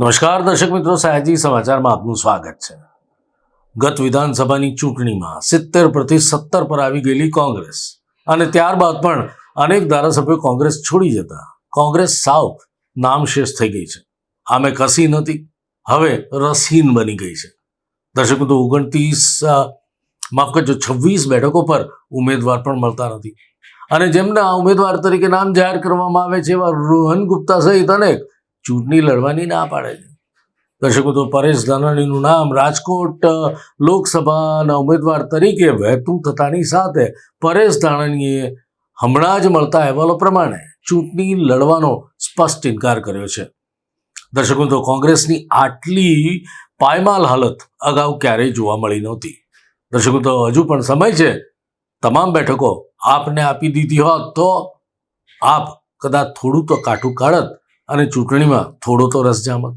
નમસ્કાર, દર્શક મિત્રો. સયાજી સમાચારમાં આપનું સ્વાગત છે. ગત વિધાનસભાની ચૂંટણીમાં સિત્તેર પ્રતિ સત્તર પર આવી ગયેલી કોંગ્રેસ અને ત્યારબાદ પણ અનેક ધારાસભ્યો કોંગ્રેસ છોડી જતા. કોંગ્રેસ સાવ નામશેષ થઈ ગઈ છે. આમે કસી નથી હવે રસહીન બની ગઈ છે. દર્શક મિત્રો, ઓગણત્રીસ માફ કરજો, છવ્વીસ બેઠકો પર ઉમેદવાર પણ મળતા નથી. અને જેમના ઉમેદવાર તરીકે નામ જાહેર કરવામાં આવે છે એવા રોહન ગુપ્તા સહિત અનેક ચૂંટણી લડવાની ના પાડે છે. દર્શકો, તો પરેશ ધાનાણીનું નામ રાજકોટ લોકસભાના ઉમેદવાર તરીકે વહેતું થતાની સાથે પરેશ ધાનાણીએ હમણાં જ મળતા અહેવાલો પ્રમાણે ચૂંટણી લડવાનો સ્પષ્ટ ઇનકાર કર્યો છે. દર્શકો, તો કોંગ્રેસની આટલી પાયમાલ હાલત અગાઉ ક્યારેય જોવા મળી નહોતી. દર્શકો, તો હજુ પણ સમય છે. તમામ બેઠકો આપને આપી દીધી હોત તો આપ કદાચ થોડું તો કાઠું કાઢત. અને ચૂંટણીમાં થોડો તો રસ જામત